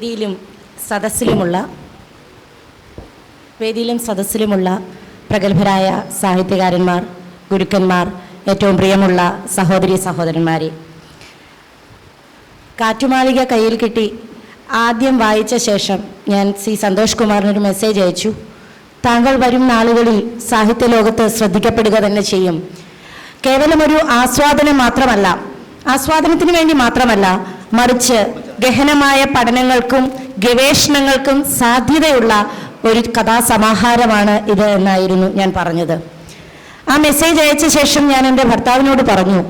വേദിയിലും സദസ്സിലുമുള്ള വേദിയിലും സദസ്സിലുമുള്ള പ്രഗത്ഭരായ സാഹിത്യകാരന്മാർ ഗുരുക്കന്മാർ ഏറ്റവും പ്രിയമുള്ള സഹോദരി സഹോദരന്മാരെ. കാറ്റുമാളിക കയ്യിൽ കിട്ടി. ആദ്യം വായിച്ച ശേഷം ഞാൻ സി സന്തോഷ് കുമാറിനൊരു മെസ്സേജ് അയച്ചു. താങ്കൾ വരും നാളുകളിൽ സാഹിത്യ ലോകത്ത് ശ്രദ്ധിക്കപ്പെടുക തന്നെ ചെയ്യും. കേവലം ഒരു ആസ്വാദനം മാത്രമല്ല ആസ്വാദനത്തിന് വേണ്ടി മാത്രമല്ല മറിച്ച് ഗഹനമായ പഠനങ്ങൾക്കും ഗവേഷണങ്ങൾക്കും സാധ്യതയുള്ള ഒരു കഥാസമാഹാരമാണ് ഇത് എന്നായിരുന്നു ഞാൻ പറഞ്ഞത്. ആ മെസ്സേജ് അയച്ച ശേഷം ഞാൻ എന്റെ ഭർത്താവിനോട് പറഞ്ഞു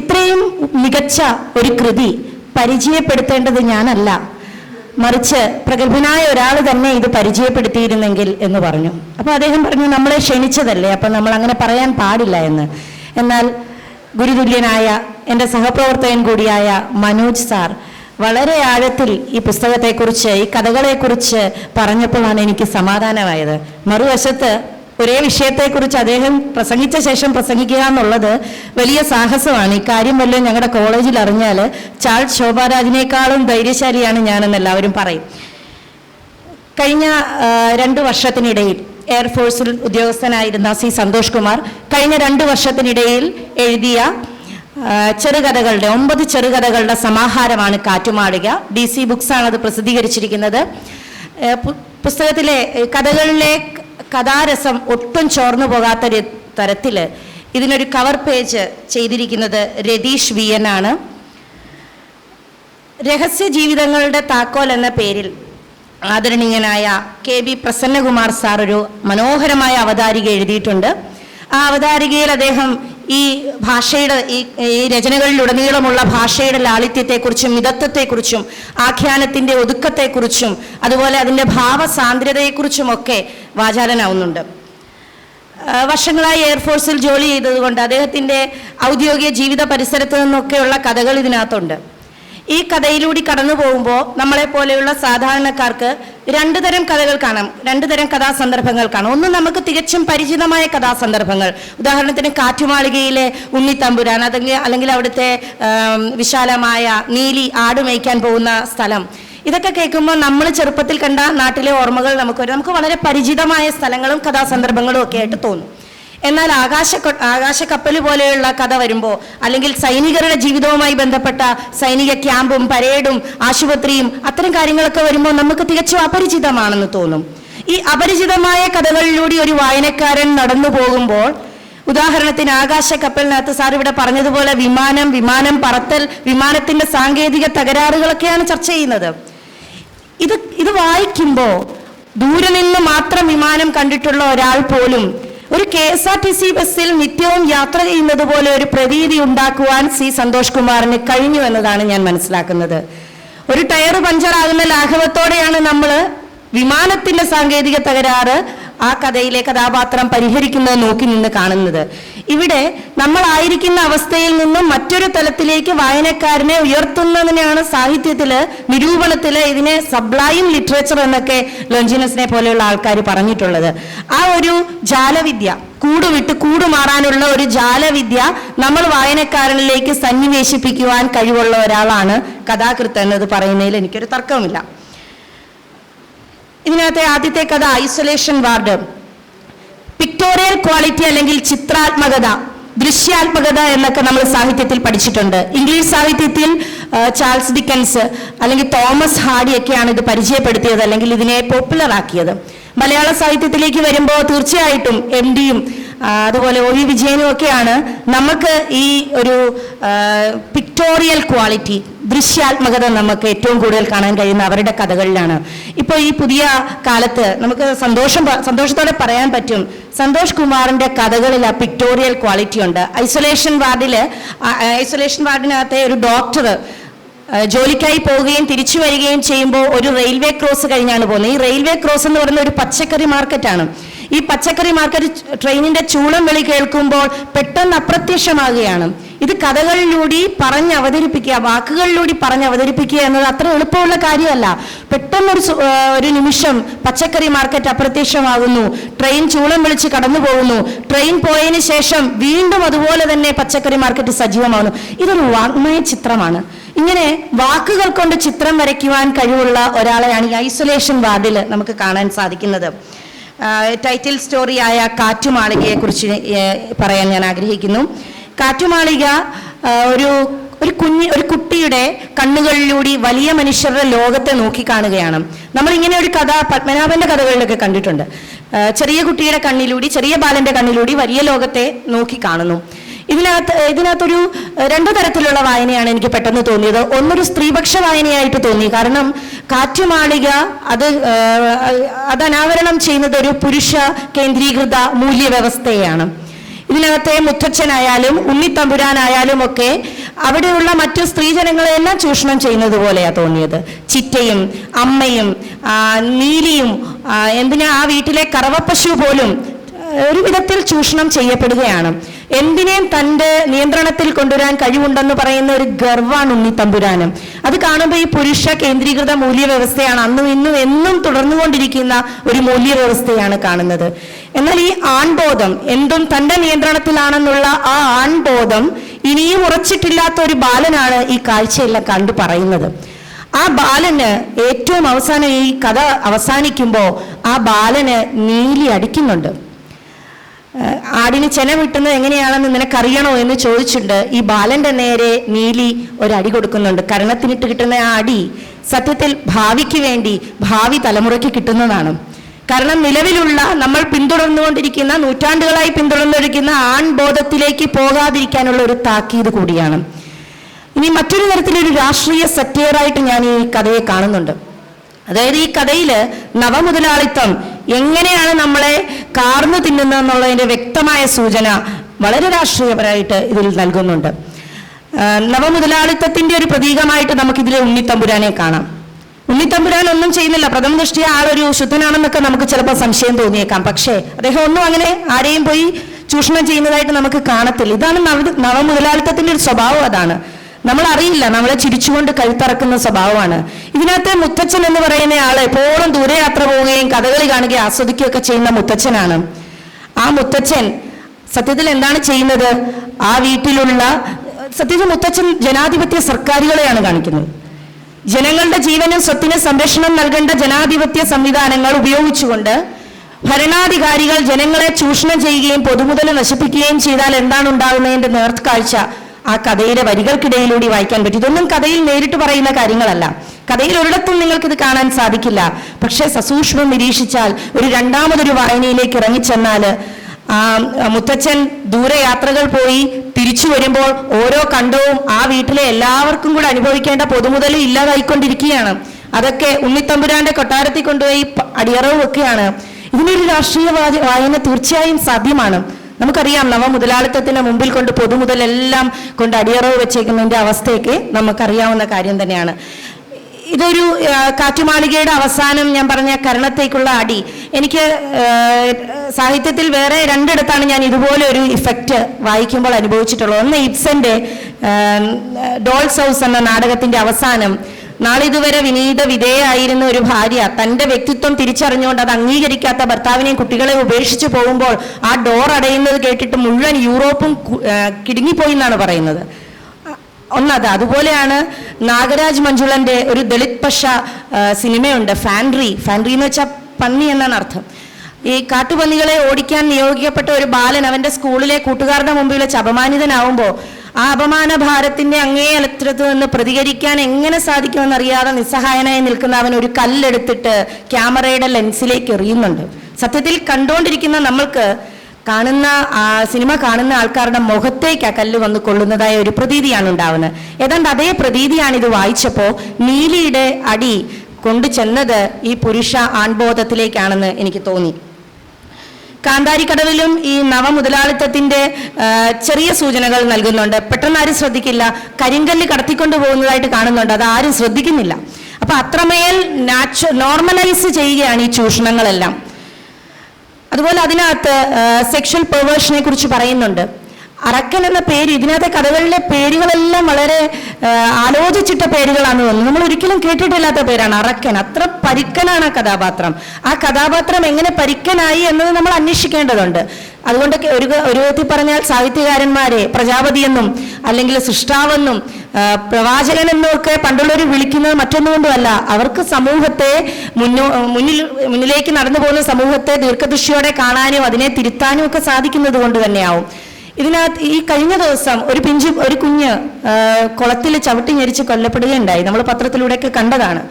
ഇത്രയും മികച്ച ഒരു കൃതി പരിചയപ്പെടുത്തേണ്ടത് ഞാനല്ല. മറിച്ച് പ്രഗത്ഭനായ ഒരാൾ തന്നെ ഇത് പരിചയപ്പെടുത്തിയിരുന്നെങ്കിൽ എന്ന് പറഞ്ഞു. അപ്പോൾ അദ്ദേഹം പറഞ്ഞു നമ്മളെ ക്ഷണിച്ചതല്ലേ അപ്പം നമ്മൾ അങ്ങനെ പറയാൻ പാടില്ല എന്ന്. എന്നാൽ ഗുരുതുല്യനായ എന്റെ സഹപ്രവർത്തകൻ കൂടിയായ മനോജ് സാർ വളരെ ആഴത്തിൽ ഈ പുസ്തകത്തെക്കുറിച്ച് ഈ കഥകളെക്കുറിച്ച് പറഞ്ഞപ്പോഴാണ് എനിക്ക് സമാധാനമായത്. മറുവശത്ത് ഒരേ വിഷയത്തെക്കുറിച്ച് അദ്ദേഹം പ്രസംഗിച്ച ശേഷം പ്രസംഗിക്കുക എന്നുള്ളത് വലിയ സാഹസമാണ്. ഈ കാര്യം വല്ലതും ഞങ്ങളുടെ കോളേജിൽ അറിഞ്ഞാൽ ചാൾസ് ശോഭാരാജിനേക്കാളും ധൈര്യശാലിയാണ് ഞാനെന്ന് എല്ലാവരും പറയും. കഴിഞ്ഞ രണ്ടു വർഷത്തിനിടയിൽ എയർഫോഴ്സിൽ ഉദ്യോഗസ്ഥനായിരുന്ന സി സന്തോഷ് കുമാർ കഴിഞ്ഞ രണ്ട് വർഷത്തിനിടയിൽ എഴുതിയ ചെറുകഥകളുടെ ഒമ്പത് ചെറുകഥകളുടെ സമാഹാരമാണ് കാറ്റുമാളിക ഡി സി ബുക്സാണ് അത് പ്രസിദ്ധീകരിച്ചിരിക്കുന്നത്. പുസ്തകത്തിലെ കഥകളിലെ കഥാരസം ഒട്ടും ചോർന്നു പോകാത്ത തരത്തിൽ ഇതിനൊരു കവർ പേജ് ചെയ്തിരിക്കുന്നത് രതീഷ് വി എൻ ആണ്. രഹസ്യ ജീവിതങ്ങളുടെ താക്കോൽ എന്ന പേരിൽ ആദരണീയനായ കെ ബി പ്രസന്നകുമാർ സാർ ഒരു മനോഹരമായ അവതാരിക എഴുതിയിട്ടുണ്ട്. ആ അവതാരികയിൽ അദ്ദേഹം ഈ ഭാഷയുടെ ഈ ഈ രചനകളിലുടനീളമുള്ള ഭാഷയുടെ ലാളിത്യത്തെക്കുറിച്ചും മിതത്വത്തെക്കുറിച്ചും ആഖ്യാനത്തിന്റെ ഒതുക്കത്തെക്കുറിച്ചും അതുപോലെ അതിന്റെ ഭാവസാന്ദ്രതയെക്കുറിച്ചുമൊക്കെ വാചാലനാവുന്നുണ്ട്. വർഷങ്ങളായി എയർഫോഴ്സിൽ ജോലി ചെയ്തതുകൊണ്ട് അദ്ദേഹത്തിന്റെ ഔദ്യോഗിക ജീവിത പരിസരത്ത് നിന്നൊക്കെയുള്ള കഥകൾ ഇതിനകത്തുണ്ട്. ഈ കഥയിലൂടെ കടന്നു പോകുമ്പോൾ നമ്മളെ പോലെയുള്ള സാധാരണക്കാർക്ക് രണ്ടു തരം കഥകൾ കാണാം രണ്ടു തരം കഥാസന്ദർഭങ്ങൾ കാണാം. ഒന്ന് നമുക്ക് തികച്ചും പരിചിതമായ കഥാസന്ദർഭങ്ങൾ. ഉദാഹരണത്തിന് കാറ്റുമാളികയിലെ ഉണ്ണിത്തമ്പുരാൻ അല്ലെങ്കിൽ അല്ലെങ്കിൽ അവിടുത്തെ വിശാലമായ നീലി ആട് മേയ്ക്കാൻ പോകുന്ന സ്ഥലം. ഇതൊക്കെ കേൾക്കുമ്പോൾ നമ്മൾ ചെറുപ്പത്തിൽ കണ്ട നാട്ടിലെ ഓർമ്മകൾ നമുക്ക് നമുക്ക് വളരെ പരിചിതമായ സ്ഥലങ്ങളും കഥാസന്ദർഭങ്ങളും ഒക്കെ ആയിട്ട് തോന്നും. എന്നാൽ ആകാശ ആകാശക്കപ്പൽ പോലെയുള്ള കഥ വരുമ്പോൾ അല്ലെങ്കിൽ സൈനികരുടെ ജീവിതവുമായി ബന്ധപ്പെട്ട സൈനിക ക്യാമ്പും പരേഡും ആശുപത്രിയും അത്തരം കാര്യങ്ങളൊക്കെ വരുമ്പോൾ നമുക്ക് തികച്ചും അപരിചിതമാണെന്ന് തോന്നും. ഈ അപരിചിതമായ കഥകളിലൂടെ ഒരു വായനക്കാരൻ നടന്നു പോകുമ്പോൾ ഉദാഹരണത്തിന് ആകാശ കപ്പലിനകത്ത് സാർ ഇവിടെ പറഞ്ഞതുപോലെ വിമാനം വിമാനം പറത്തൽ വിമാനത്തിന്റെ സാങ്കേതിക തകരാറുകളൊക്കെയാണ് ചർച്ച ചെയ്യുന്നത്. ഇത് ഇത് വായിക്കുമ്പോൾ ദൂരെ നിന്ന് മാത്രം വിമാനം കണ്ടിട്ടുള്ള ഒരാൾ പോലും ഒരു K S R T C ബസ്സിൽ നിത്യവും യാത്ര ചെയ്യുന്നത് പോലെ ഒരു പ്രതീതി ഉണ്ടാക്കുവാൻ സി സന്തോഷ് കുമാറിന് കഴിഞ്ഞു എന്നതാണ് ഞാൻ മനസ്സിലാക്കുന്നത്. ഒരു ടയർ പഞ്ചറാകുന്ന ലാഘവത്തോടെയാണ് നമ്മൾ വിമാനത്തിന്റെ സാങ്കേതിക തകരാറ് ആ കഥയിലെ കഥാപാത്രം പരിഹരിക്കുന്നത് നോക്കി നിന്ന് കാണുന്നത്. ഇവിടെ നമ്മളായിരിക്കുന്ന അവസ്ഥയിൽ നിന്നും മറ്റൊരു തലത്തിലേക്ക് വായനക്കാരനെ ഉയർത്തുന്നതിനാണ് സാഹിത്യത്തിൽ നിരൂപണത്തിൽ ഇതിനെ സബ്ലൈം ലിറ്ററേച്ചർ എന്നൊക്കെ ലോഞ്ചിനസിനെ പോലെയുള്ള ആൾക്കാർ പറഞ്ഞിട്ടുള്ളത്. ആ ഒരു ജാലവിദ്യ കൂടുവിട്ട് കൂടുമാറാനുള്ള കൂട് മാറാനുള്ള ഒരു ജാലവിദ്യ നമ്മൾ വായനക്കാരനിലേക്ക് സന്നിവേശിപ്പിക്കുവാൻ കഴിവുള്ള ഒരാളാണ് കഥാകൃത്ത് എന്നത് പറയുന്നതിൽ എനിക്കൊരു തർക്കമില്ല ഇതിനകത്തെ ആദ്യത്തെ കഥ ഐസൊലേഷൻ വാർഡ് പിക്ടോറിയൽ ക്വാളിറ്റി അല്ലെങ്കിൽ ചിത്രാത്മകത ദൃശ്യാത്മകത എന്നൊക്കെ നമ്മൾ സാഹിത്യത്തിൽ പഠിച്ചിട്ടുണ്ട്. ഇംഗ്ലീഷ് സാഹിത്യത്തിൽ ചാൾസ് ഡിക്കൻസ് അല്ലെങ്കിൽ തോമസ് ഹാഡിയൊക്കെയാണ് ഇത് പരിചയപ്പെടുത്തിയത് അല്ലെങ്കിൽ ഇതിനെ പോപ്പുലർ ആക്കിയത്. മലയാള സാഹിത്യത്തിലേക്ക് വരുമ്പോൾ തീർച്ചയായിട്ടും എം ഡിയും അതുപോലെ ഒ വി വിജയനും ഒക്കെയാണ് നമുക്ക് ഈ ഒരു പിക്ടോറിയൽ ക്വാളിറ്റി ദൃശ്യാത്മകത നമുക്ക് ഏറ്റവും കൂടുതൽ കാണാൻ കഴിയുന്ന അവരുടെ കഥകളിലാണ്. ഇപ്പോൾ ഈ പുതിയ കാലത്ത് നമുക്ക് സന്തോഷം സന്തോഷത്തോടെ പറയാൻ പറ്റും. സന്തോഷ് കുമാറിന്റെ കഥകളിൽ ആ പിക്ടോറിയൽ ക്വാളിറ്റി ഉണ്ട്. ഐസൊലേഷൻ വാർഡിൽ ഐസൊലേഷൻ വാർഡിനകത്തെ ഒരു ഡോക്ടർ ജോലിക്കായി പോവുകയും തിരിച്ചു വരികയും ചെയ്യുമ്പോൾ ഒരു റെയിൽവേ ക്രോസ് കഴിഞ്ഞാണ് പോകുന്നത്. ഈ റെയിൽവേ ക്രോസ് എന്ന് പറയുന്ന ഒരു പച്ചക്കറി മാർക്കറ്റാണ് ഈ പച്ചക്കറി മാർക്കറ്റ് ട്രെയിനിന്റെ ചൂളം വിളി കേൾക്കുമ്പോൾ പെട്ടെന്ന് അപ്രത്യക്ഷമാകുകയാണ്. ഇത് കഥകളിലൂടെ പറഞ്ഞ് അവതരിപ്പിക്കുക വാക്കുകളിലൂടെ പറഞ്ഞ് അവതരിപ്പിക്കുക എന്നത് അത്ര എളുപ്പമുള്ള കാര്യമല്ല. പെട്ടെന്നൊരു ഒരു നിമിഷം പച്ചക്കറി മാർക്കറ്റ് അപ്രത്യക്ഷമാകുന്നു. ട്രെയിൻ ചൂളം വിളിച്ച് കടന്നു പോകുന്നു. ട്രെയിൻ പോയതിന് ശേഷം വീണ്ടും അതുപോലെ തന്നെ പച്ചക്കറി മാർക്കറ്റ് സജീവമാകുന്നു. ഇതൊരു വാങ്മയ ചിത്രമാണ്. ഇങ്ങനെ വാക്കുകൾ കൊണ്ട് ചിത്രം വരയ്ക്കുവാൻ കഴിവുള്ള ഒരാളെയാണ് ഈ ഐസൊലേഷൻ വാർഡിൽ നമുക്ക് കാണാൻ സാധിക്കുന്നത്. ടൈറ്റിൽ സ്റ്റോറിയായ കാറ്റുമാളികയെ കുറിച്ച് പറയാൻ ഞാൻ ആഗ്രഹിക്കുന്നു. കാറ്റുമാളിക ഒരു ഒരു കുഞ്ഞ് ഒരു കുട്ടിയുടെ കണ്ണുകളിലൂടെ വലിയ മനുഷ്യരുടെ ലോകത്തെ നോക്കിക്കാണുകയാണ്. നമ്മൾ ഇങ്ങനെ ഒരു കഥ പത്മനാഭന്റെ കഥകളിലൊക്കെ കണ്ടിട്ടുണ്ട്. ചെറിയ കുട്ടിയുടെ കണ്ണിലൂടെ ചെറിയ ബാലന്റെ കണ്ണിലൂടെ വലിയ ലോകത്തെ നോക്കി കാണുന്നു ഇതിനകത്ത് ഇതിനകത്തൊരു രണ്ടു തരത്തിലുള്ള വായനയാണ് എനിക്ക് പെട്ടെന്ന് തോന്നിയത്. ഒന്നൊരു സ്ത്രീപക്ഷ വായനയായിട്ട് തോന്നി. കാരണം കാറ്റുമാളിക അത് അത് അനാവരണം ചെയ്യുന്നത് ഒരു പുരുഷ കേന്ദ്രീകൃത മൂല്യവ്യവസ്ഥയാണ്. ഇതിനകത്തെ മുത്തച്ഛനായാലും ഉണ്ണിത്തമ്പുരാനായാലും ഒക്കെ അവിടെയുള്ള മറ്റു സ്ത്രീജനങ്ങളെല്ലാം ചൂഷണം ചെയ്യുന്നത് പോലെയാണ് തോന്നിയത്. ചിറ്റയും അമ്മയും നീലിയും എന്തിനാ ആ വീട്ടിലെ കറവപ്പശു പോലും ഒരു വിധത്തിൽ ചൂഷണം ചെയ്യപ്പെടുകയാണ്. എന്തിനേയും തന്റെ നിയന്ത്രണത്തിൽ കൊണ്ടുവരാൻ കഴിവുണ്ടെന്ന് പറയുന്ന ഒരു ഗർവാണ് ഉണ്ണിത്തമ്പുരാനും അത് കാണുമ്പോൾ ഈ പുരുഷ കേന്ദ്രീകൃത മൂല്യവ്യവസ്ഥയാണ് അന്നും ഇന്നും എന്നും തുടർന്നുകൊണ്ടിരിക്കുന്ന ഒരു മൂല്യവ്യവസ്ഥയാണ് കാണുന്നത്. എന്നാൽ ഈ ആൺബോധം എന്തും തന്റെ നിയന്ത്രണത്തിലാണെന്നുള്ള ആ ആൺബോധം ഇനിയും ഉറച്ചിട്ടില്ലാത്ത ഒരു ബാലനാണ് ഈ കാഴ്ചയെല്ലാം കണ്ടു പറയുന്നത്. ആ ബാലന് ഏറ്റവും അവസാനം ഈ കഥ അവസാനിക്കുമ്പോൾ ആ ബാലന് നീലി അടിക്കുന്നുണ്ട്. ആടിന് ചെന വിട്ടുന്നത് എങ്ങനെയാണെന്ന് നിനക്കറിയണോ എന്ന് ചോദിച്ചിട്ടുണ്ട്. ഈ ബാലന്റെ നേരെ നീലി ഒരടി കൊടുക്കുന്നുണ്ട്. കരണത്തിനിട്ട് കിട്ടുന്ന ആ അടി സത്യത്തിൽ ഭാവിക്ക് വേണ്ടി ഭാവി തലമുറയ്ക്ക് കിട്ടുന്നതാണ്. കാരണം നിലവിലുള്ള നമ്മൾ പിന്തുടർന്നുകൊണ്ടിരിക്കുന്ന നൂറ്റാണ്ടുകളായി പിന്തുടർന്നിരിക്കുന്ന ആൺബോധത്തിലേക്ക് പോകാതിരിക്കാനുള്ള ഒരു താക്കീത് കൂടിയാണ്. ഇനി മറ്റൊരു തരത്തിലൊരു രാഷ്ട്രീയ സറ്റയറായിട്ട് ഞാൻ ഈ കഥയെ കാണുന്നുണ്ട്. അതായത് ഈ കഥയിൽ നവമുതലാളിത്തം എങ്ങനെയാണ് നമ്മളെ കാർന്നു തിന്നുന്നത് എന്നുള്ളതിന്റെ വ്യക്തമായ സൂചന വളരെ രാഷ്ട്രീയപരമായിട്ട് ഇതിൽ നൽകുന്നുണ്ട്. നവമുതലാളിത്തത്തിന്റെ ഒരു പ്രതീകമായിട്ട് നമുക്കിതിലെ ഉണ്ണിത്തമ്പുരാനെ കാണാം. ഉണ്ണിത്തമ്പുരാൻ ഒന്നും ചെയ്യുന്നില്ല. പ്രഥമ ദൃഷ്ടിയ ആളൊരു ശുദ്ധനാണെന്നൊക്കെ നമുക്ക് ചിലപ്പോൾ സംശയം തോന്നിയേക്കാം. പക്ഷേ അദ്ദേഹം ഒന്നും അങ്ങനെ ആരെയും പോയി ചൂഷണം ചെയ്യുന്നതായിട്ട് നമുക്ക് കാണത്തില്ല. ഇതാണ് നവ നവമുതലാളിത്തത്തിന്റെ ഒരു സ്വഭാവം അതാണ്. നമ്മൾ അറിയില്ല നമ്മളെ ചിരിച്ചുകൊണ്ട് കഴുത്തറക്കുന്ന സ്വഭാവമാണ്. ഇതിനകത്ത് മുത്തച്ഛൻ എന്ന് പറയുന്ന ആൾ എപ്പോഴും ദൂരയാത്ര പോവുകയും കഥകളി കാണുകയും ആസ്വദിക്കുകയൊക്കെ ചെയ്യുന്ന മുത്തച്ഛനാണ്. ആ മുത്തച്ഛൻ സത്യത്തിൽ എന്താണ് ചെയ്യുന്നത്? ആ വീട്ടിലുള്ള സത്യത്തിൽ മുത്തച്ഛൻ ജനാധിപത്യ സർക്കാരുകളെയാണ് കാണിക്കുന്നത്. ജനങ്ങളുടെ ജീവനും സ്വത്തിനും സംരക്ഷണം നൽകേണ്ട ജനാധിപത്യ സംവിധാനങ്ങൾ ഉപയോഗിച്ചുകൊണ്ട് ഭരണാധികാരികൾ ജനങ്ങളെ ചൂഷണം ചെയ്യുകയും പൊതുമുതൽ നശിപ്പിക്കുകയും ചെയ്താൽ എന്താണ് ഉണ്ടാകുന്നതിന്റെ നേർക്കാഴ്ച? ആ കഥയിലെ വരികൾക്കിടയിലൂടെ വായിക്കാൻ പറ്റും. ഇതൊന്നും കഥയിൽ നേരിട്ട് പറയുന്ന കാര്യങ്ങളല്ല. കഥയിൽ ഒരിടത്തും നിങ്ങൾക്ക് ഇത് കാണാൻ സാധിക്കില്ല. പക്ഷേ സസൂക്ഷ്മം നിരീക്ഷിച്ചാൽ ഒരു രണ്ടാമതൊരു വായനയിലേക്ക് ഇറങ്ങിച്ചെന്നാൽ ആ മുത്തച്ഛൻ ദൂരയാത്രകൾ പോയി തിരിച്ചു വരുമ്പോൾ ഓരോ കണ്ടവും ആ വീട്ടിലെ എല്ലാവർക്കും കൂടെ അനുഭവിക്കേണ്ട പൊതുമുതൽ ഇല്ലാതായിക്കൊണ്ടിരിക്കുകയാണ്. അതൊക്കെ ഉണ്ണിത്തമ്പുരാന്റെ കൊട്ടാരത്തിൽ കൊണ്ടുപോയി അടിയറവ് വെക്കുകയാണ്. ഇതിനൊരു രാഷ്ട്രീയ വായന തീർച്ചയായും സാധ്യമാണ്. നമുക്കറിയാം നവമുതലാളിത്തത്തിന് മുമ്പിൽ കൊണ്ട് പൊതുമുതലെല്ലാം കൊണ്ട് അടിയറവ് വെച്ചേക്കുന്നതിന്റെ അവസ്ഥയൊക്കെ നമുക്കറിയാവുന്ന കാര്യം തന്നെയാണ്. ഇതൊരു കാറ്റുമാളികയുടെ അവസാനം ഞാൻ പറഞ്ഞ കരണത്തേക്കുള്ള അടി. എനിക്ക് സാഹിത്യത്തിൽ വേറെ രണ്ടിടത്താണ് ഞാൻ ഇതുപോലെ ഒരു ഇഫക്റ്റ് വായിക്കുമ്പോൾ അനുഭവിച്ചിട്ടുള്ളത്. ഒന്ന് ഇബ്സന്റെ ഡോൾസ് ഹൗസ് എന്ന നാടകത്തിന്റെ അവസാനം നാളിതുവരെ വിനീത വിധേയായിരുന്ന ഒരു ഭാര്യ തന്റെ വ്യക്തിത്വം തിരിച്ചറിഞ്ഞുകൊണ്ട് അത് അംഗീകരിക്കാത്ത ഭർത്താവിനെയും കുട്ടികളെയും ഉപേക്ഷിച്ച് പോകുമ്പോൾ ആ ഡോർ അടയുന്നത് കേട്ടിട്ട് മുഴുവൻ യൂറോപ്പും കിടുങ്ങിപ്പോയി എന്നാണ് പറയുന്നത്. ഒന്നത് അതുപോലെയാണ് നാഗരാജ് മഞ്ജുളന്റെ ഒരു ദളിത് പക്ഷ സിനിമയുണ്ട് ഫാൻഡ്രി ഫാൻഡ്രി എന്ന് വെച്ചാൽ പന്നി എന്നാണ് അർത്ഥം. ഈ കാട്ടുപന്നികളെ ഓടിക്കാൻ നിയോഗിക്കപ്പെട്ട ഒരു ബാലൻ അവന്റെ സ്കൂളിലെ കൂട്ടുകാരുടെ മുമ്പിൽ വെച്ച് അപമാനിതനാവുമ്പോൾ ആ അപമാന ഭാരത്തിന്റെ അങ്ങേ അലത്രത്ത് നിന്ന് പ്രതികരിക്കാൻ എങ്ങനെ സാധിക്കുമെന്ന് അറിയാതെ നിസ്സഹായനായി നിൽക്കുന്ന അവൻ ഒരു കല്ലെടുത്തിട്ട് ക്യാമറയുടെ ലെൻസിലേക്ക് എറിയുന്നുണ്ട്. സത്യത്തിൽ കണ്ടുകൊണ്ടിരിക്കുന്ന നമ്മൾക്ക് കാണുന്ന സിനിമ കാണുന്ന ആൾക്കാരുടെ മുഖത്തേക്ക് ആ കല്ല് വന്ന് കൊള്ളുന്നതായ ഒരു പ്രതീതിയാണ് ഉണ്ടാവുന്നത്. ഏതാണ്ട് അതേ പ്രതീതിയാണ് ഇത് വായിച്ചപ്പോൾ നീലിയുടെ അടി കൊണ്ടു ചെന്നത് ഈ പുരുഷ ആൺബോധത്തിലേക്കാണെന്ന് എനിക്ക് തോന്നി. കാന്താരിക്കടവിലും ഈ നവമുതലാളിത്തത്തിന്റെ ചെറിയ സൂചനകൾ നൽകുന്നുണ്ട്. പെട്ടെന്ന് ആരും ശ്രദ്ധിക്കില്ല. കരിങ്കല്ല് കടത്തിക്കൊണ്ട് പോകുന്നതായിട്ട് കാണുന്നുണ്ട്. അത് ആരും ശ്രദ്ധിക്കുന്നില്ല. അപ്പൊ അത്രമേൽ നാച്ചു നോർമലൈസ് ചെയ്യുകയാണ് ഈ ചൂഷണങ്ങളെല്ലാം. അതുപോലെ അതിനകത്ത് സെക്ഷൽ പെർവേഷനെ കുറിച്ച് പറയുന്നുണ്ട്. അറക്കൻ എന്ന പേര് ഇതിനകത്തെ കഥകളിലെ പേരുകളെല്ലാം വളരെ ആലോചിച്ചിട്ട പേരുകളാണ് തോന്നുന്നത് നമ്മൾ ഒരിക്കലും കേട്ടിട്ടില്ലാത്ത പേരാണ് അറക്കൻ. അത്ര പരിക്കനാണ് ആ കഥാപാത്രം. ആ കഥാപാത്രം എങ്ങനെ പരിക്കനായി എന്നത് നമ്മൾ അന്വേഷിക്കേണ്ടതുണ്ട്. അതുകൊണ്ട് ഒരു ഒരു വിധത്തിൽ പറഞ്ഞാൽ സാഹിത്യകാരന്മാരെ പ്രജാപതി എന്നും അല്ലെങ്കിൽ സൃഷ്ടാവെന്നും പ്രവാചകൻ എന്നും ഒക്കെ പണ്ടുള്ളവർ വിളിക്കുന്നത് മറ്റൊന്നുകൊണ്ടുമല്ല. അവർക്ക് സമൂഹത്തെ മുന്നോ മുന്നിൽ മുന്നിലേക്ക് നടന്നു പോകുന്ന സമൂഹത്തെ ദീർഘദൃഷ്ടിയോടെ കാണാനും അതിനെ തിരുത്താനും ഒക്കെ സാധിക്കുന്നത് കൊണ്ട് തന്നെയാവും. ഇതിനകത്ത് ഈ കഴിഞ്ഞ ദിവസം ഒരു പിഞ്ചു ഒരു കുഞ്ഞ് കുളത്തിൽ ചവിട്ടി ഞെരിച്ച് കൊല്ലപ്പെടുകയുണ്ടായി. നമ്മൾ പത്രത്തിലൂടെയൊക്കെ കണ്ടതാണ്.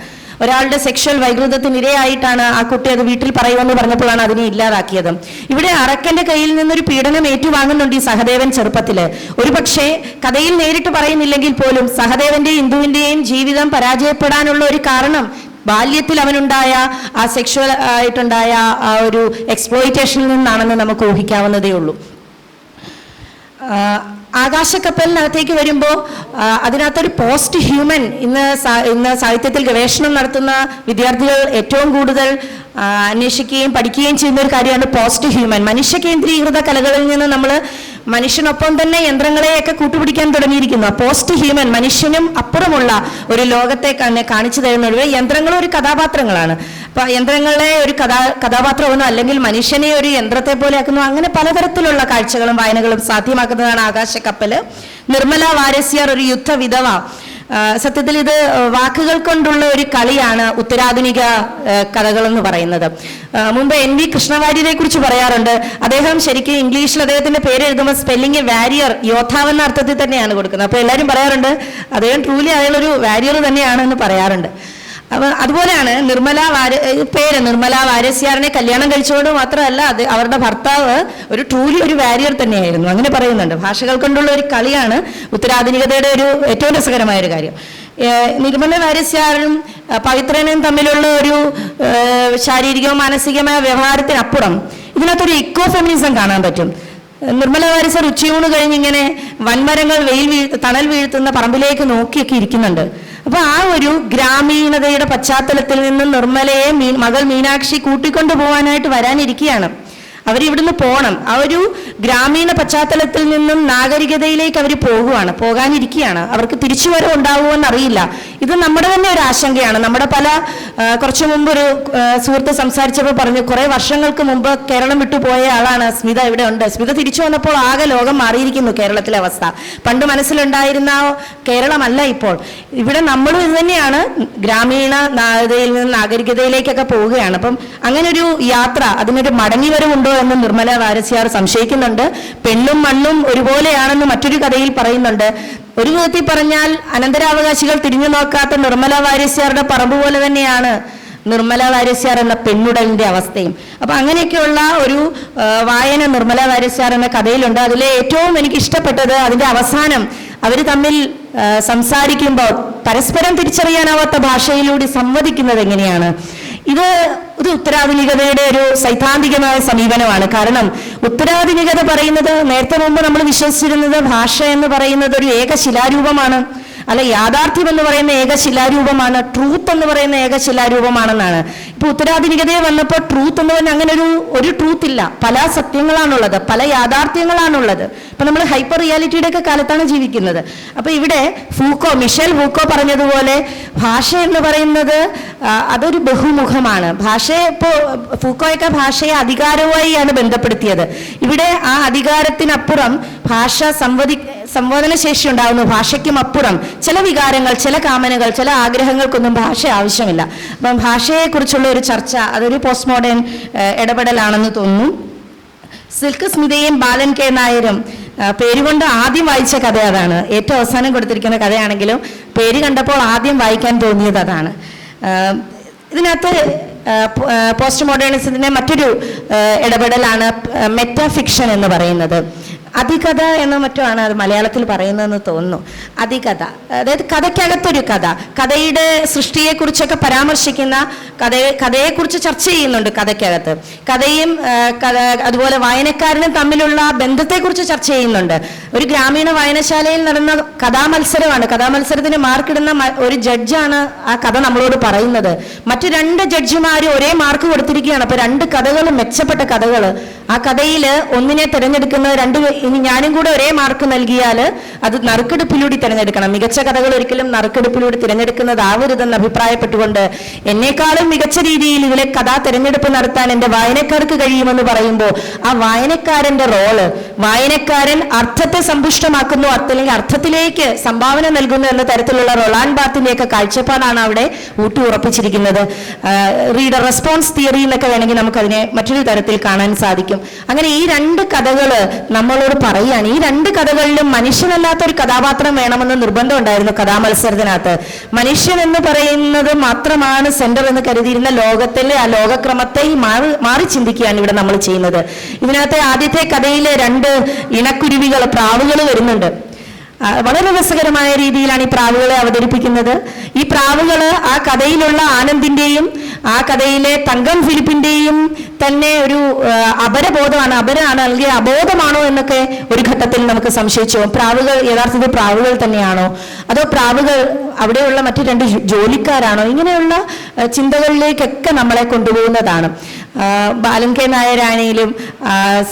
ഒരാളുടെ സെക്ഷൽ വൈകൃതത്തിന് ഇരയായിട്ടാണ് ആ കുട്ടി അത് വീട്ടിൽ പറയുമെന്ന് പറഞ്ഞപ്പോഴാണ് അതിനെ ഇല്ലാതാക്കിയത്. ഇവിടെ അറക്കന്റെ കയ്യിൽ നിന്നൊരു പീഡനം ഏറ്റുവാങ്ങുന്നുണ്ട് ഈ സഹദേവൻ ചെറുപ്പത്തിൽ. ഒരുപക്ഷെ കഥയിൽ നേരിട്ട് പറയുന്നില്ലെങ്കിൽ പോലും സഹദേവന്റെയും ഇന്ദുവിന്റെയും ജീവിതം പരാജയപ്പെടാനുള്ള ഒരു കാരണം ബാല്യത്തിൽ അവനുണ്ടായ ആ സെക്ഷൽ ആയിട്ടുണ്ടായ ആ ഒരു എക്സ്പ്ലോയിറ്റേഷനിൽ നിന്നാണെന്ന് നമുക്ക് ഊഹിക്കാവുന്നതേ ഉള്ളൂ ആകാശക്കപ്പലിനകത്തേക്ക് വരുമ്പോൾ അതിനകത്തൊരു പോസ്റ്റ് ഹ്യൂമൻ ഇന്ന് ഇന്ന് സാഹിത്യത്തിൽ ഗവേഷണം നടത്തുന്ന വിദ്യാർത്ഥികൾ ഏറ്റവും കൂടുതൽ അന്വേഷിക്കുകയും പഠിക്കുകയും ചെയ്യുന്ന ഒരു കാര്യമാണ് പോസ്റ്റ് ഹ്യൂമൻ മനുഷ്യ കേന്ദ്രീകൃത കലകളിൽ നിന്ന് നമ്മൾ മനുഷ്യനൊപ്പം തന്നെ യന്ത്രങ്ങളെയൊക്കെ കൂട്ടുപിടിക്കാൻ തുടങ്ങിയിരിക്കുന്നു. പോസ്റ്റ് ഹ്യൂമൻ മനുഷ്യനും അപ്പുറമുള്ള ഒരു ലോകത്തെ കാണിച്ചു ഒരു യന്ത്രങ്ങളും ഒരു കഥാപാത്രങ്ങളാണ്. അപ്പൊ യന്ത്രങ്ങളെ ഒരു കഥാ കഥാപാത്രമെന്നോ അല്ലെങ്കിൽ മനുഷ്യനെ ഒരു യന്ത്രത്തെ പോലെ ആക്കുന്നു അങ്ങനെ പലതരത്തിലുള്ള കാഴ്ചകളും വായനകളും സാധ്യമാക്കുന്നതാണ് ആകാശ കപ്പൽ നിർമ്മല വാരസ്യാർ ഒരു യുദ്ധ വിധവ സത്യത്തിൽ ഇത് വാക്കുകൾ കൊണ്ടുള്ള ഒരു കളിയാണ് ഉത്തരാധുനിക കഥകൾ എന്ന് പറയുന്നത്. മുമ്പ് എൻ വി കൃഷ്ണവാര്യരെ കുറിച്ച് പറയാറുണ്ട്. അദ്ദേഹം ശരിക്കും ഇംഗ്ലീഷിൽ അദ്ദേഹത്തിന്റെ പേര് എഴുതുമ്പോൾ സ്പെല്ലിംഗ് വാരിയർ യോദ്ധാവ് അർത്ഥത്തിൽ തന്നെയാണ് കൊടുക്കുന്നത്. അപ്പോൾ എല്ലാവരും പറയാറുണ്ട് അദ്ദേഹം ട്രൂലി അയാളൊരു വാരിയർ തന്നെയാണെന്ന് പറയാറുണ്ട്. അപ്പൊ അതുപോലെയാണ് നിർമ്മല വാര പേര് നിർമ്മല വാരസ്യാറിനെ കല്യാണം കഴിച്ചതുകൊണ്ട് മാത്രമല്ല അത് അവരുടെ ഭർത്താവ് ഒരു ട്രൂലി ഒരു വാരിയർ തന്നെയായിരുന്നു. അങ്ങനെ പറയുന്നുണ്ട്. ഭാഷകൾ കൊണ്ടുള്ള ഒരു കളിയാണ് ഉത്തരാധുനികതയുടെ ഒരു ഏറ്റവും രസകരമായ ഒരു കാര്യം നിർമ്മല വാരസ്യാറും പവിത്രനും തമ്മിലുള്ള ഒരു ശാരീരികവും മാനസികമായ വ്യവഹാരത്തിനപ്പുറം ഇതിനകത്തൊരു ഇക്കോ ഫെമിനിസം കാണാൻ പറ്റും. നിർമ്മല വാരിസർ ഉച്ചയൂണ് കഴിഞ്ഞിങ്ങനെ വൻമരങ്ങൾ വെയിൽ വീഴ് തണൽ വീഴ്ത്തുന്ന പറമ്പിലേക്ക് നോക്കിയൊക്കെ ഇരിക്കുന്നുണ്ട്. അപ്പൊ ആ ഒരു ഗ്രാമീണതയുടെ പശ്ചാത്തലത്തിൽ നിന്ന് നിർമ്മലയെ മകൾ മീനാക്ഷി കൂട്ടിക്കൊണ്ടു പോകാനായിട്ട് വരാനിരിക്കുകയാണ്. അവരിവിടുന്ന് പോകണം ആ ഒരു ഗ്രാമീണ പശ്ചാത്തലത്തിൽ നിന്നും നാഗരികതയിലേക്ക് അവർ പോകുവാണ്. പോകാനിരിക്കുകയാണ്. അവർക്ക് തിരിച്ചു വരവ് ഉണ്ടാവുമോ എന്നറിയില്ല ഇത് നമ്മുടെ തന്നെ ഒരു ആശങ്കയാണ്. നമ്മുടെ പല കുറച്ചു മുമ്പ് ഒരു സുഹൃത്ത് സംസാരിച്ചപ്പോൾ പറഞ്ഞു കുറെ വർഷങ്ങൾക്ക് മുമ്പ് കേരളം വിട്ടുപോയ ആളാണ് സ്മിത ഇവിടെ ഉണ്ട്. സ്മിത തിരിച്ചു വന്നപ്പോൾ ആകെ ലോകം മാറിയിരിക്കുന്നു കേരളത്തിലെ അവസ്ഥ. പണ്ട് മനസ്സിലുണ്ടായിരുന്ന കേരളമല്ല ഇപ്പോൾ. ഇവിടെ നമ്മളും ഇത് തന്നെയാണ്. ഗ്രാമീണ നാഗതയിൽ നിന്ന് നാഗരികതയിലേക്കൊക്കെ പോവുകയാണ്. അപ്പം അങ്ങനെ ഒരു യാത്ര അതിനൊരു മടങ്ങിവരവുണ്ടോ എന്ന് നിർമ്മല വാരസ്യാർ സംശയിക്കുന്നുണ്ട്. പെണ്ണും മണ്ണും ഒരുപോലെയാണെന്ന് മറ്റൊരു കഥയിൽ പറയുന്നുണ്ട്. ഒരു വിധത്തിൽ പറഞ്ഞാൽ അനന്തരാവകാശികൾ തിരിഞ്ഞു നോക്കാത്ത നിർമ്മല വാര്യസ്യാറുടെ പറമ്പ് പോലെ തന്നെയാണ് നിർമ്മല വാര്യസ്യാർ എന്ന പെണ്ണുടലിന്റെ അവസ്ഥയും. അപ്പൊ അങ്ങനെയൊക്കെയുള്ള ഒരു വായന നിർമ്മല വാര്യസ്യാർ എന്ന കഥയിലുണ്ട്. അതിലെ ഏറ്റവും എനിക്ക് ഇഷ്ടപ്പെട്ടത് അതിന്റെ അവസാനം അവർ തമ്മിൽ സംസാരിക്കുമ്പോൾ പരസ്പരം തിരിച്ചറിയാനാവാത്ത ഭാഷയിലൂടെ സംവദിക്കുന്നത് എങ്ങനെയാണ്? ഇത് ഒരു ഉത്തരാധുനികതയുടെ ഒരു സൈദ്ധാന്തികമായ സമീപനമാണ്. കാരണം ഉത്തരാധുനികത പറയുന്നത് നേരത്തെ മുമ്പ് നമ്മൾ വിശ്വസിച്ചിരുന്നത് ഭാഷ എന്ന് പറയുന്നത് ഒരു ഏക ശിലാരൂപമാണ്. അല്ല യാഥാർത്ഥ്യം എന്ന് പറയുന്ന ഏക ശിലാരൂപമാണ് ട്രൂത്ത് എന്ന് പറയുന്ന ഏക ശിലാരൂപമാണെന്നാണ്. ഇപ്പൊ ഉത്തരാധുനികതയെ വന്നപ്പോൾ ട്രൂത്ത് എന്ന് പറഞ്ഞാൽ അങ്ങനെ ഒരു ഒരു ട്രൂത്ത് ഇല്ല. പല സത്യങ്ങളാണുള്ളത് പല യാഥാർത്ഥ്യങ്ങളാണുള്ളത്. ഇപ്പൊ നമ്മൾ ഹൈപ്പർ റിയാലിറ്റിയുടെ ഒക്കെ കാലത്താണ് ജീവിക്കുന്നത്. അപ്പൊ ഇവിടെ ഫൂക്കോ മിഷൽ ഫൂക്കോ പറഞ്ഞതുപോലെ ഭാഷ എന്ന് പറയുന്നത് അതൊരു ബഹുമുഖമാണ്. ഭാഷയെ ഇപ്പോ ഫൂക്കോയൊക്കെ ഭാഷയെ അധികാരവുമായിയാണ് ബന്ധപ്പെടുത്തിയത്. ഇവിടെ ആ അധികാരത്തിനപ്പുറം ഭാഷ സംവദി സംവേദന ശേഷി ഉണ്ടാകുന്ന ഭാഷയ്ക്കും അപ്പുറം ചില വികാരങ്ങൾ ചില കാമനകൾ ചില ആഗ്രഹങ്ങൾക്കൊന്നും ഭാഷ ആവശ്യമില്ല. അപ്പം ഭാഷയെക്കുറിച്ചുള്ള ഒരു ചർച്ച അതൊരു പോസ്റ്റ് മോഡേൺ ഇടപെടലാണെന്ന് തോന്നുന്നു. സിൽക്ക് സ്മിതയും ബാലൻ കെ നായരും പേരുകൊണ്ട് ആദ്യം വായിച്ച കഥ അതാണ്. ഏറ്റവും അവസാനം കൊടുത്തിരിക്കുന്ന കഥയാണെങ്കിലും പേര് കണ്ടപ്പോൾ ആദ്യം വായിക്കാൻ തോന്നിയത് അതാണ്. ഇതിനകത്ത് പോസ്റ്റ് മോഡേണിസത്തിന്റെ മറ്റൊരു ഇടപെടലാണ് മെറ്റാഫിക്ഷൻ എന്ന് പറയുന്നത്. അതികഥ എന്ന മറ്റോ ആണ് അത് മലയാളത്തിൽ പറയുന്നതെന്ന് തോന്നുന്നു. അതികഥ അതായത് കഥയ്ക്കകത്തൊരു കഥ. കഥയുടെ സൃഷ്ടിയെക്കുറിച്ചൊക്കെ പരാമർശിക്കുന്ന കഥ കഥയെക്കുറിച്ച് ചർച്ച ചെയ്യുന്നുണ്ട് കഥയ്ക്കകത്ത്. കഥയും അതുപോലെ വായനക്കാരനും തമ്മിലുള്ള ബന്ധത്തെക്കുറിച്ച് ചർച്ച ചെയ്യുന്നുണ്ട്. ഒരു ഗ്രാമീണ വായനശാലയിൽ നടന്ന കഥാമത്സരമാണ്. കഥാമത്സരത്തിന് മാർക്കിടുന്ന ഒരു ജഡ്ജാണ് ആ കഥ നമ്മളോട് പറയുന്നത്. മറ്റു രണ്ട് ജഡ്ജിമാരും ഒരേ മാർക്ക് കൊടുത്തിരിക്കുകയാണ്. അപ്പൊ രണ്ട് കഥകൾ മെച്ചപ്പെട്ട കഥകൾ ആ കഥയിൽ ഒന്നിനെ തിരഞ്ഞെടുക്കുന്നത് രണ്ട് ഇനി ഞാനും കൂടെ ഒരേ മാർക്ക് നൽകിയാൽ അത് നറുക്കെടുപ്പിലൂടെ തിരഞ്ഞെടുക്കണം. മികച്ച കഥകൾ ഒരിക്കലും നറുക്കെടുപ്പിലൂടെ തിരഞ്ഞെടുക്കുന്നതാവരുതെന്ന് അഭിപ്രായപ്പെട്ടുകൊണ്ട് എന്നെക്കാളും മികച്ച രീതിയിൽ ഇതിലെ കഥാ തിരഞ്ഞെടുപ്പ് നടത്താൻ എന്റെ വായനക്കാർക്ക് കഴിയുമെന്ന് പറയുമ്പോൾ ആ വായനക്കാരന്റെ റോൾ വായനക്കാരൻ അർത്ഥത്തെ സമ്പുഷ്ടമാക്കുന്നു അല്ലെങ്കിൽ അർത്ഥത്തിലേക്ക് സംഭാവന നൽകുന്നു എന്ന തരത്തിലുള്ള റൊളാൻ ബാത്തിന്റെയൊക്കെ കാഴ്ചപ്പാടാണ് അവിടെ ഊട്ടി ഉറപ്പിച്ചിരിക്കുന്നത്. റീഡർ റെസ്പോൺസ് തിയറി എന്നൊക്കെ വേണമെങ്കിൽ നമുക്കതിനെ മറ്റൊരു തരത്തിൽ കാണാൻ സാധിക്കും. അങ്ങനെ ഈ രണ്ട് കഥകൾ നമ്മളോട് പറയുകയാണ് ഈ രണ്ട് കഥകളിലും മനുഷ്യനല്ലാത്ത ഒരു കഥാപാത്രം വേണമെന്ന് നിർബന്ധം ഉണ്ടായിരുന്നു കഥാമത്സരത്തിനകത്ത്. മനുഷ്യൻ എന്ന് പറയുന്നത് മാത്രമാണ് സെന്റർ എന്ന് കരുതിയിരുന്ന ലോകത്തിലെ ആ ലോകക്രമത്തെ മാറി മാറി ചിന്തിക്കുകയാണ് ഇവിടെ നമ്മൾ ചെയ്യുന്നത്. ഇതിനകത്തെ ആദ്യത്തെ കഥയിലെ രണ്ട് ഇണക്കുരുവികൾ പ്രാവുകൾ വരുന്നുണ്ട്. വളരെ രസകരമായ രീതിയിലാണ് ഈ പ്രാവുകളെ അവതരിപ്പിക്കുന്നത്. ഈ പ്രാവുകൾ ആ കഥയിലുള്ള ആനന്ദിന്റെയും ആ കഥയിലെ തങ്കം ഫിലിപ്പിന്റെയും തന്നെ ഒരു അപരബോധമാണ് അപരാണ് അല്ലെങ്കിൽ അബോധമാണോ എന്നൊക്കെ ഒരു ഘട്ടത്തിൽ നമുക്ക് സംശയിച്ചു പ്രാവുകൾ യഥാർത്ഥത്തിൽ പ്രാവുകൾ തന്നെയാണോ? അതോ പ്രാവുകൾ അവിടെയുള്ള മറ്റു രണ്ട് ജോലിക്കാരാണോ? ഇങ്ങനെയുള്ള ചിന്തകളിലേക്കൊക്കെ നമ്മളെ കൊണ്ടുപോകുന്നതാണ്. ബാലൻ കെ നായരാണെങ്കിലും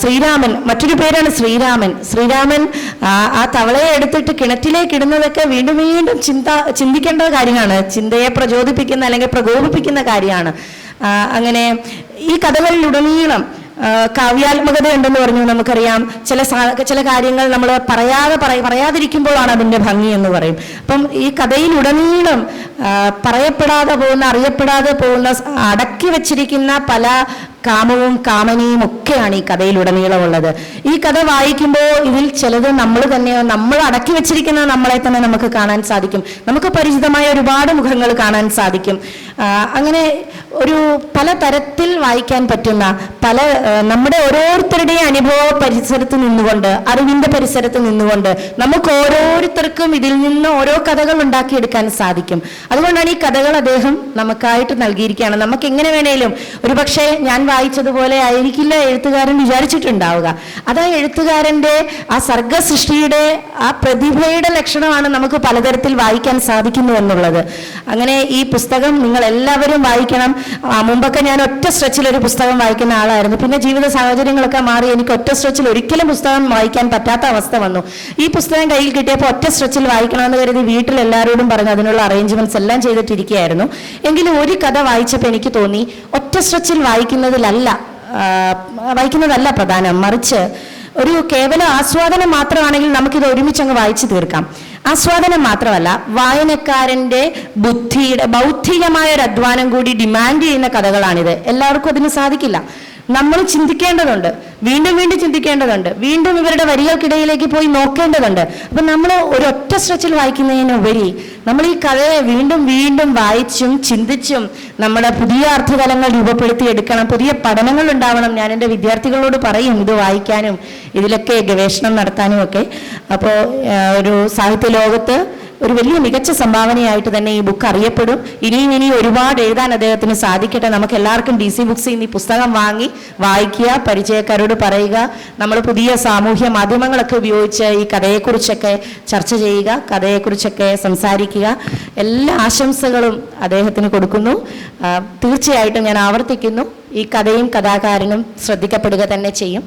ശ്രീരാമൻ മറ്റൊരു പേരാണ് ശ്രീരാമൻ. ശ്രീരാമൻ ആ, തവളയെ എടുത്തിട്ട് കിണറ്റിലേക്ക് ഇടുന്നതൊക്കെ വീണ്ടും വീണ്ടും ചിന്ത ചിന്തിക്കേണ്ട കാര്യമാണ് ചിന്തയെ പ്രചോദിപ്പിക്കുന്ന അല്ലെങ്കിൽ പ്രകോപിപ്പിക്കുന്ന കാര്യമാണ്. അങ്ങനെ ഈ കഥകളിലുടനീളം കാവ്യാത്മകത ഉണ്ടെന്ന് പറഞ്ഞു നമുക്കറിയാം. ചില ചില കാര്യങ്ങൾ നമ്മൾ പറയാതെ പറയ പറയാതിരിക്കുമ്പോഴാണ് അതിന്റെ ഭംഗി എന്ന് പറയും. അപ്പം ഈ കഥയിലുടനീളം പറയപ്പെടാതെ പോകുന്ന അറിയപ്പെടാതെ പോകുന്ന അടക്കി വച്ചിരിക്കുന്ന പല കാമവും കാമനയും ഒക്കെയാണ് ഈ കഥയിലുടനീളമുള്ളത്. ഈ കഥ വായിക്കുമ്പോൾ ഇതിൽ ചിലത് നമ്മൾ തന്നെ നമ്മൾ അടക്കി വെച്ചിരിക്കുന്ന നമ്മളെ തന്നെ നമുക്ക് കാണാൻ സാധിക്കും. നമുക്ക് പരിചിതമായ ഒരുപാട് മുഖങ്ങൾ കാണാൻ സാധിക്കും. അങ്ങനെ ഒരു പല തരത്തിൽ വായിക്കാൻ പറ്റുന്ന പല നമ്മുടെ ഓരോരുത്തരുടെയും അനുഭവ പരിസരത്ത് നിന്നുകൊണ്ട് അറിവിന്റെ പരിസരത്ത് നിന്നുകൊണ്ട് നമുക്ക് ഓരോരുത്തർക്കും ഇതിൽ നിന്ന് ഓരോ കഥകൾ ഉണ്ടാക്കിയെടുക്കാൻ സാധിക്കും. അതുകൊണ്ടാണ് ഈ കഥകൾ അദ്ദേഹം നമുക്കായിട്ട് നൽകിയിരിക്കുകയാണ്. നമുക്ക് എങ്ങനെ വേണേലും ഒരു പക്ഷേ ഞാൻ വായിച്ചതുപോലെ ആയിരിക്കില്ല എഴുത്തുകാരൻ വിചാരിച്ചിട്ടുണ്ടാവുക. അത് ആ എഴുത്തുകാരന്റെ ആ സർഗസൃഷ്ടിയുടെ ആ പ്രതിഭയുടെ ലക്ഷണമാണ് നമുക്ക് പലതരത്തിൽ വായിക്കാൻ സാധിക്കുന്നു എന്നുള്ളത്. അങ്ങനെ ഈ പുസ്തകം നിങ്ങൾ എല്ലാവരും വായിക്കണം മുമ്പൊക്കെ ഞാൻ ഒറ്റ സ്ട്രെച്ചിൽ ഒരു പുസ്തകം വായിക്കുന്ന ആളായിരുന്നു. പിന്നെ ജീവിത സാഹചര്യങ്ങളൊക്കെ മാറി എനിക്ക് ഒറ്റ സ്ട്രെച്ചിൽ ഒരിക്കലും പുസ്തകം വായിക്കാൻ പറ്റാത്ത അവസ്ഥ വന്നു. ഈ പുസ്തകം കയ്യിൽ കിട്ടിയപ്പോൾ ഒറ്റ സ്ട്രെച്ചിൽ വായിക്കണമെന്ന് കരുതി വീട്ടിൽ എല്ലാവരോടും പറഞ്ഞ് അതിനുള്ള അറേഞ്ച്മെന്റ്സ് എല്ലാം ചെയ്തിട്ടിരിക്കുകയായിരുന്നു. എങ്കിലും ഒരു കഥ വായിച്ചപ്പോൾ എനിക്ക് തോന്നി ഒറ്റ സ്ട്രെച്ചിൽ വായിക്കുന്നതിലല്ല ആ, വഹിക്കുന്നതല്ല പ്രധാനം മറിച്ച് ഒരു കേവല ആസ്വാദനം മാത്രമാണെങ്കിൽ നമുക്കിത് ഒരുമിച്ച് അങ്ങ് വായിച്ചു തീർക്കാം. ആസ്വാദനം മാത്രമല്ല വായനക്കാരന്റെ ബുദ്ധിയുടെ ബൗദ്ധികമായ ഒരു അധ്വാനം കൂടി ഡിമാൻഡ് ചെയ്യുന്ന കഥകളാണിത്. എല്ലാവർക്കും അതിന് സാധിക്കില്ല. നമ്മൾ ചിന്തിക്കേണ്ടതുണ്ട്. വീണ്ടും വീണ്ടും ചിന്തിക്കേണ്ടതുണ്ട്. വീണ്ടും ഇവരുടെ വരികൾക്കിടയിലേക്ക് പോയി നോക്കേണ്ടതുണ്ട്. അപ്പൊ നമ്മൾ ഒരു ഒറ്റ സ്ട്രെച്ചിൽ വായിക്കുന്നതിനുപരി നമ്മൾ ഈ കഥയെ വീണ്ടും വീണ്ടും വായിച്ചും ചിന്തിച്ചും നമ്മുടെ പുതിയ അർത്ഥതലങ്ങൾ രൂപപ്പെടുത്തി എടുക്കണം. പുതിയ പഠനങ്ങൾ ഉണ്ടാവണം. ഞാൻ എന്റെ വിദ്യാർത്ഥികളോട് പറയും ഇത് വായിക്കാനും ഇതിലൊക്കെ ഗവേഷണം നടത്താനും ഒക്കെ അപ്പോൾ ഒരു സാഹിത്യ ലോകത്ത് ഒരു വലിയ മികച്ച സംഭാവനയായിട്ട് തന്നെ ഈ ബുക്ക് അറിയപ്പെടും. ഇനിയും ഇനി ഒരുപാട് എഴുതാൻ അദ്ദേഹത്തിന് സാധിക്കട്ടെ. നമുക്ക് എല്ലാവർക്കും ഡി സി ബുക്സിൽ നിന്ന് ഈ പുസ്തകം വാങ്ങി വായിക്കുക പരിചയക്കാരോട് പറയുക നമ്മൾ പുതിയ സാമൂഹ്യ മാധ്യമങ്ങളൊക്കെ ഉപയോഗിച്ച് ഈ കഥയെക്കുറിച്ചൊക്കെ ചർച്ച ചെയ്യുക കഥയെക്കുറിച്ചൊക്കെ സംസാരിക്കുക. എല്ലാ ആശംസകളും അദ്ദേഹത്തിന് കൊടുക്കുന്നു. തീർച്ചയായിട്ടും ഞാൻ ആവർത്തിക്കുന്നു. ഈ കഥയും കഥാകാരനും ശ്രദ്ധിക്കപ്പെടുക തന്നെ ചെയ്യും.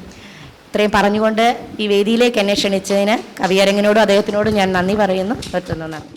ഇത്രയും പറഞ്ഞുകൊണ്ട് ഈ വേദിയിലേക്ക് എന്നെ ക്ഷണിച്ചതിന് കവിയരങ്ങിനോടും അദ്ദേഹത്തിനോടും ഞാൻ നന്ദി പറയുന്നു. നിർത്തുന്നു. നന്ദി.